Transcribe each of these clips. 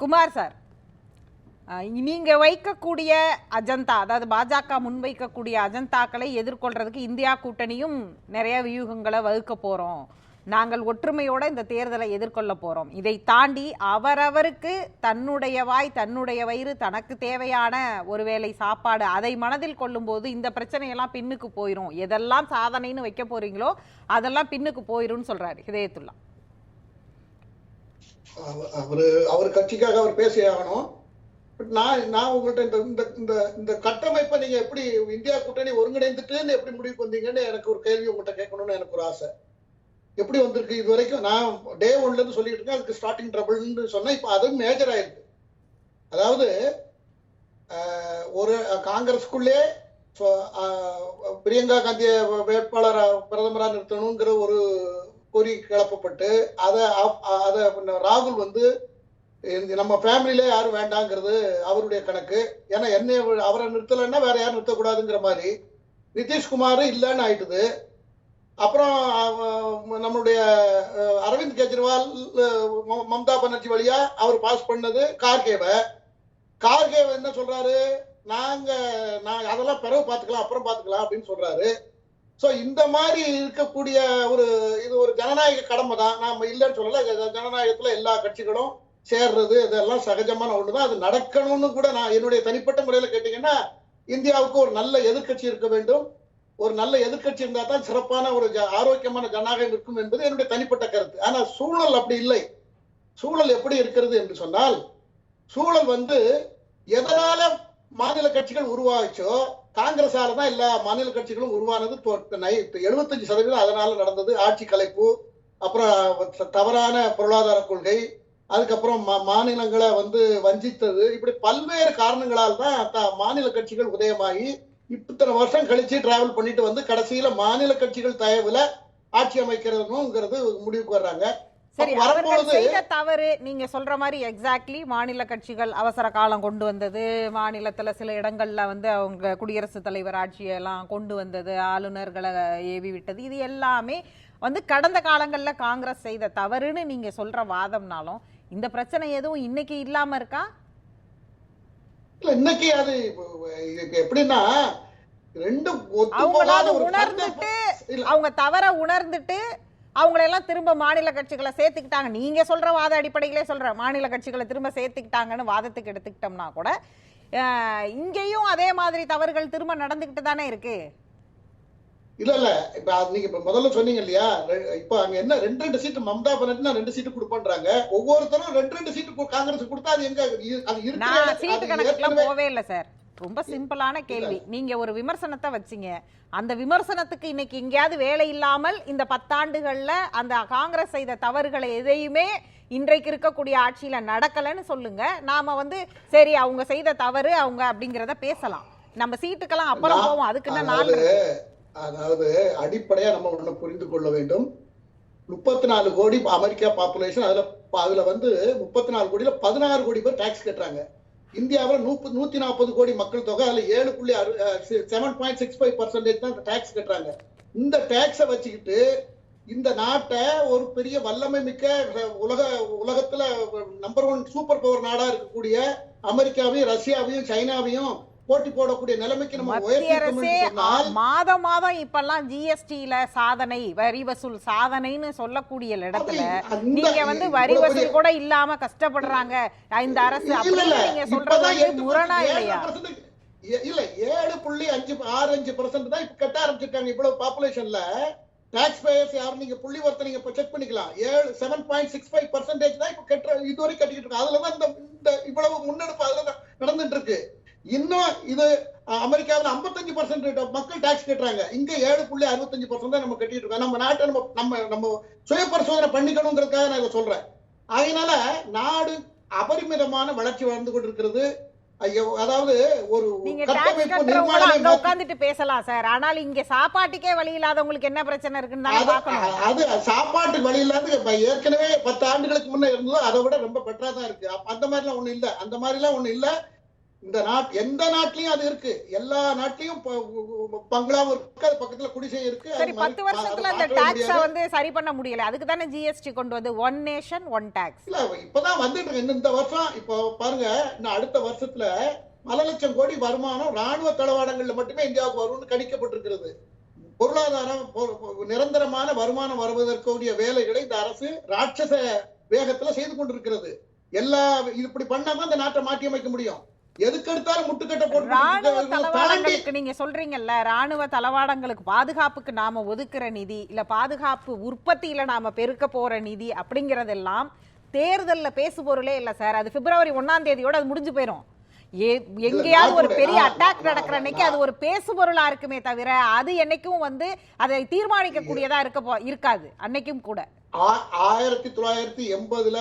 Kumar sir. நீங்கள் நீங்க வைக்கக்கூடிய அஜந்தா அதாவது பாஜக முன்வைக்கக்கூடிய அஜந்தாக்களை எதிர்கொள்றதுக்கு இந்தியா கூட்டணியும் நிறைய வியூகங்களை வகுக்க போறோம். நாங்கள் ஒற்றுமையோட இந்த தேர்தலை எதிர்கொள்ள போறோம். இதை தாண்டி அவரவருக்கு தன்னுடைய வாய் தன்னுடைய வயிறு தனக்கு தேவையான ஒருவேளை சாப்பாடு அதை மனதில் கொள்ளும்போது இந்த பிரச்சனையெல்லாம் பின்னுக்கு போயிரும். எதெல்லாம் சாதனைன்னு வைக்க போறீங்களோ அதெல்லாம் பின்னுக்கு போயிரும்னு சொல்றாரு ஹிதயத்துல்லா. அவரு அவர் கட்சிக்காக அவர் பேசி ஆகணும். பட் நான் நான் உங்கள்கிட்ட இந்த இந்த இந்த இந்த கட்டமைப்பை நீங்க எப்படி இந்தியா கூட்டணி ஒருங்கிணைந்துட்டுன்னு எப்படி முடிவுக்கு வந்தீங்கன்னு எனக்கு ஒரு கேள்வி உங்கள்கிட்ட கேட்கணும்னு எனக்கு ஒரு ஆசை. எப்படி வந்திருக்கு இது வரைக்கும்? நான் டே ஒன்ல இருந்து சொல்லிட்டு இருக்கேன் அதுக்கு ஸ்டார்டிங் ட்ரபிள்னு சொன்னேன். இப்போ அதுவும் மேஜர் ஆயிருக்கு. அதாவது ஒரு காங்கிரஸ்குள்ளே பிரியங்கா காந்தியை வேட்பாளர் பிரதமராக நிறுத்தணுங்கிற ஒரு கூறி கிளப்பப்பட்டு அதை அதை ராகுல் வந்து நம்ம ஃபேமிலியில யாரும் வேண்டாங்கிறது அவருடைய கணக்கு. ஏன்னா என்னை அவரை நிறுத்தலைன்னா வேற யாரும் நிறுத்தக்கூடாதுங்கிற மாதிரி நிதிஷ்குமார் இல்லைன்னு ஆயிட்டுது. அப்புறம் நம்மளுடைய அரவிந்த் கெஜ்ரிவால் மம்தா பானர்ஜி வழியா அவர் பாஸ் பண்ணது கார்கேவை. கார்கேவை என்ன சொல்றாரு? நாங்க நான் அதெல்லாம் பிறகு பார்த்துக்கலாம் அப்புறம் பார்த்துக்கலாம் அப்படின்னு சொல்றாரு. சோ இந்த மாதிரி இருக்கக்கூடிய ஒரு இது ஒரு ஜனநாயக கடமை தான். நாம இல்லைன்னு சொல்லல. ஜனநாயகத்தில் ஜனநாயகத்துல எல்லா கட்சிகளும் சேர்றது இதெல்லாம் சகஜமான ஒண்ணுதான். அது நடக்கணும்னு கூட நான் என்னுடைய தனிப்பட்ட முறையில கேட்டீங்கன்னா இந்தியாவுக்கு ஒரு நல்ல எதிர்க்கட்சி இருக்க வேண்டும். ஒரு நல்ல எதிர்க்கட்சி இருந்தா தான் சிறப்பான ஒரு ஜ- ஆரோக்கியமான ஜனநாயகம் இருக்கும் என்பது என்னுடைய தனிப்பட்ட கருத்து. ஆனா சூழல் அப்படி இல்லை. சூழல் எப்படி இருக்கிறது என்று சொன்னால் சூழல் வந்து எதனால மாநில கட்சிகள் உருவாச்சோ காங்கிரஸால தான் எல்லா மாநில கட்சிகளும் உருவானது எழுபத்தஞ்சு சதவீதம் அதனால நடந்தது. ஆட்சி கலைப்பு அப்புறம் தவறான பொருளாதார கொள்கை அதுக்கப்புறம் மா- மாநிலங்களை வந்து வஞ்சித்தது. இப்படி பல்வேறு காரணங்களால் தான் த- மாநில கட்சிகள் உதயமாகி இத்தனை வருஷம் கழிச்சு டிராவல் பண்ணிட்டு வந்து கடைசியில மாநில கட்சிகள் தயவுல ஆட்சி அமைக்கிறதுங்கிறது முடிவுக்கு வர்றாங்க. சரி அவர்கள் செய்த தவறு நீங்க சொல்ற மாதிரி எக்ஸாக்ட்லி மாநில கட்சிகள் அவசர காலம் கொண்டு வந்தது மாநிலத்துல சில இடங்கள்ல வந்து அவங்க குடியரசுத் தலைவர் ஆட்சியெல்லாம் கொண்டு வந்தது ஆளுநர்களை ஏவி விட்டது. இது எல்லாமே வந்து கடந்த காலங்கள்ல காங்கிரஸ் செய்த தவறுன்னு நீங்க சொல்ற வாதம்னாலும் இந்த பிரச்சனை எதுவும் இன்னைக்கு இல்லாம இருக்கா? இன்னைக்கு அது எப்படின்னா ரெண்டும் உணர்ந்துட்டு அவங்க தவற உணர்ந்துட்டு அவங்களெல்லாம் திரும்ப மாநில கட்சிகளை சேர்த்துக்கிட்டாங்க. நீங்க சொல்ற வாத அடிப்படையிலே சொல்ற மாநில கட்சிகளை திரும்ப சேர்த்துக்கிட்டாங்கன்னு வாதத்துக்கு எடுத்துக்கிட்டோம்னா கூட இங்கேயும் அதே மாதிரி தவறுகள் திரும்ப நடந்துகிட்டு தானே இருக்கு? இல்ல இல்ல. இப்ப நீங்க இப்ப முதல்ல சொன்னீங்க இல்லையா? இப்ப அங்க என்ன ரெண்டு ரெண்டு சீட்டு மம்தா பானர்ஜி ரெண்டு சீட்டு கொடுப்போன்றாங்க. ஒவ்வொருத்தரும் ரெண்டு ரெண்டு சீட்டு காங்கிரஸ் கொடுத்தா அது எங்க அது சீட்டு கணக்குலாம் ஏற்கனவே- போவே இல்லை சார். ரொம்ப சிம்பிளான கேள்வி. நீங்க ஒரு விமர்சனத்தை வச்சீங்க. அந்த விமர்சனத்துக்கு இன்னைக்கு எங்கேயாவது வேலை இல்லாமல் இந்த பத்தாண்டுகள்ல அந்த காங்கிரஸ் செய்த தவறுகளை எதையுமே இன்றைக்கு இருக்கக்கூடிய ஆட்சியில நடக்கலைன்னு சொல்லுங்க. நாம வந்து சரி அவங்க செய்த தவறு அவங்க அப்படிங்கறத பேசலாம். நம்ம சீட்டுக்கெல்லாம் அப்புறம் போவோம். அதுக்கு என்ன நாள் அதாவது இருக்கு? அதாவது அடிப்படையா நம்ம ஒண்ணு புரிந்து கொள்ள வேண்டும். முப்பத்தி நாலு கோடி அமெரிக்கா பாப்புலேஷன் அதுல அதுல வந்து முப்பத்தி நாலு கோடியில பதினாறு கோடி பேர் டாக்ஸ் கட்டுறாங்க. இந்தியாவில் நூப்பு நூத்தி நாற்பது கோடி மக்கள் தொகை அதுல ஏழு புள்ளி seven point six five percentage தான் டேக்ஸ் கட்டுறாங்க. இந்த டேக்ஸை வச்சுக்கிட்டு இந்த நாட்டை ஒரு பெரிய வல்லமை மிக்க உலக உலகத்துல நம்பர் ஒன் சூப்பர் பவர் நாடா இருக்கக்கூடிய அமெரிக்காவையும் ரஷ்யாவையும் சைனாவையும் போட்டி போடக்கூடிய நிலைமைக்கு நம்ம மத்திய அரசே மாதம் மாதம் இப்பெல்லாம் ஜிஎஸ்டில சாதனை வரி வசூல் சாதனைன்னு சொல்லக்கூடிய இடத்துல நீங்க வந்து வரி வசூல் கூட இல்லாம கஷ்டப்படுறாங்க. இந்த அரசு அப்படின்னு. நீங்க சொல்றது முரணா இல்லையா? இல்ல ஏழு புள்ளி அஞ்சு ஆறு அஞ்சு பர்சன்ட் தான் இப்ப கட்ட ஆரம்பிச்சிருக்காங்க. இவ்வளவு பாப்புலேஷன்ல டாக்ஸ் பேயர்ஸ் யாரும் நீங்க புள்ளி வரத்தை நீங்க இப்ப செக் பண்ணிக்கலாம். ஏழு seven point six five percentage தான் இப்ப கட்டுற இதுவரை கட்டிக்கிட்டு இருக்கு அதுலதான் இந்த இந்த இவ்வளவு முன்னெடுப்பு அதுலதான் நடந்துட்டு இருக்கு. இன்னும் இது அமெரிக்காவுல 55% பர்சன்ட் மக்கள் டாக்ஸ் கட்டுறாங்க. இங்க ஏழு புள்ளி அறுபத்தஞ்சு பர்சன்ட் தான் நம்ம கட்டிட்டு இருக்கோம். நம்ம நாட்டை நம்ம நம்ம நம்ம சுய பரிசோதனை பண்ணிக்கணுங்கிறதுக்காக நான் இதை சொல்றேன். அதனால நாடு அபரிமிதமான வளர்ச்சி வாழ்ந்து கொண்டிருக்கிறது. அதாவது ஒரு அங்க உட்கார்ந்துட்டு பேசலாம் சார். ஆனால் இங்க சாப்பாட்டுக்கே வழி இல்லாதவங்களுக்கு என்ன பிரச்சனை இருக்குன்னு அது சாப்பாட்டு வழி இல்லாத ஏற்கனவே பத்து ஆண்டுகளுக்கு முன்ன இருந்ததோ அதை விட ரொம்ப பெட்டரா தான் இருக்கு. அந்த மாதிரிலாம் ஒண்ணு இல்ல. அந்த மாதிரிலாம் ஒண்ணு இல்ல. இந்த நாட் எந்த நாட்டிலயும் அது இருக்கு. எல்லா நாட்டிலயும் பங்களாவும் இருக்கு. அது பக்கத்துல குடிசை இருக்கு. சரி பத்து வருஷத்துல அந்த டாக்ஸ. வந்து சரி பண்ண முடியல. அதுக்கு தானே ஜிஎஸ்டி கொண்டு வந்து ஒன் நேஷன் ஒன் டாக்ஸ் இல்ல இப்பதான் வந்துட்டு இருக்கு. இந்த வருஷம் இப்போ பாருங்க இன்னும் அடுத்த வருஷத்துல பல லட்சம் கோடி வருமானம் ராணுவ தளவாடங்கள்ல மட்டுமே இந்தியாவுக்கு வரும்னு கணிக்கப்பட்டிருக்கிறது. பொருளாதாரம் நிரந்தரமான வருமானம் வருவதற்குரிய வேலைகளை இந்த அரசு ராட்சச வேகத்துல செய்து கொண்டிருக்கிறது. எல்லா இப்படி பண்ணாதான் இந்த நாட்டை மாற்றி அமைக்க முடியும். எதுக்கு நீங்க சொல்றீங்கல்ல ராணுவ தளவாடங்களுக்கு பாதுகாப்புக்கு நாம ஒதுக்குற நிதி இல்ல பாதுகாப்பு உற்பத்தியில நாம பெருக்க போற நிதி அப்படிங்கறதெல்லாம் தேர்தல்ல பேசு பொருளே இல்ல சார். அது பிப்ரவரி ஒண்ணாம் தேதியோட அது முடிஞ்சு போயிரும். எங்கேயாவது ஒரு பெரிய அட்டாக் நடக்கிற அன்னைக்கு அது ஒரு பேசு பொருளா இருக்குமே தவிர அது என்னைக்கும் வந்து அதை தீர்மானிக்க கூடியதா இருக்க போ- இருக்காது அன்னைக்கும் கூட. ஆயிரத்தி தொள்ளாயிரத்தி எண்பதுல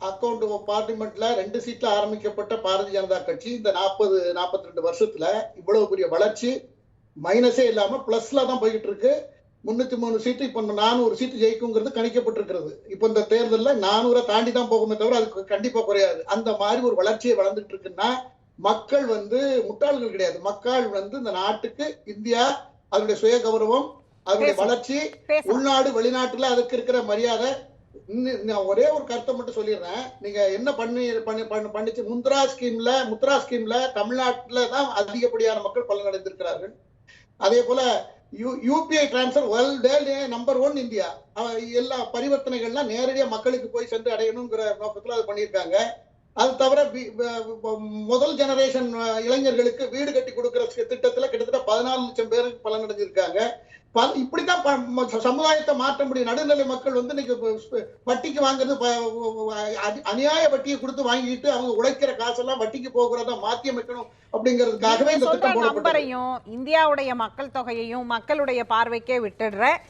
அக்கௌண்ட் பார்லிமெண்ட்ல ரெண்டு சீட்ல ஆரம்பிக்கப்பட்ட பாரதிய ஜனதா கட்சி இந்த நாற்பது நாற்பத்தி ரெண்டு வருஷத்துல இவ்வளவு பெரிய வளர்ச்சி மைனஸே இல்லாம பிளஸ்ல தான் போய்கிட்டு இருக்கு. முன்னூத்தி மூணு சீட்டு இப்ப நானூறு சீட்டு ஜெயிக்குங்கிறது கணிக்கப்பட்டிருக்கிறது. இப்ப இந்த தேர்தல்ல நானூரை தாண்டி தான் போகுமே தவிர அதுக்கு கண்டிப்பா குறையாது. அந்த மாதிரி ஒரு வளர்ச்சியை வளர்ந்துட்டு இருக்குன்னா மக்கள் வந்து முட்டாள்கள் கிடையாது. மக்கள் வந்து இந்த நாட்டுக்கு இந்தியா அதனுடைய சுய கௌரவம் அதனுடைய. வளர்ச்சி உள்நாடு வெளிநாட்டுல அதுக்கு இருக்கிற மரியாதை நான் ஒரே ஒரு கருத்தை மட்டும் சொல்லிடுறேன். நீங்க என்ன பண்ணி பண்ணி பண்ணிச்சு? முத்ரா ஸ்கீம்ல முத்ரா ஸ்கீம்ல தமிழ்நாட்டுல தான் அதிகப்படியான மக்கள் பலனடைந்திருக்கிறார்கள். அதே போல U UPI transfer world number one India. எல்லா பரிவர்த்தனைகள்லாம் நேரடியா மக்களுக்கு போய் சென்று அடையணுங்கிற நோக்கத்தில் அது பண்ணியிருக்காங்க. அது தவிர வி- முதல் ஜெனரேஷன் இளைஞர்களுக்கு வீடு கட்டி கொடுக்கிற திட்டத்துல கிட்டத்தட்ட பதினாலு லட்சம் பேருக்கு பலனடைஞ்சிருக்காங்க. பல- இப்படித்தான் சமுதாயத்தை மாற்ற முடியும் நடுநிலை மக்கள் வந்து இன்னைக்கு வட்டிக்கு வாங்குறது அநியாய வட்டியை கொடுத்து வாங்கிட்டு அவங்க உழைக்கிற காசெல்லாம் வட்டிக்கு போகிறத மாத்தி அமைக்கணும் அப்படிங்கிறதுக்காகவே இந்த திட்டம் நம்பரையும் இந்தியாவுடைய மக்கள் தொகையையும் மக்களுடைய பார்வைக்கே விட்டுடுறேன்.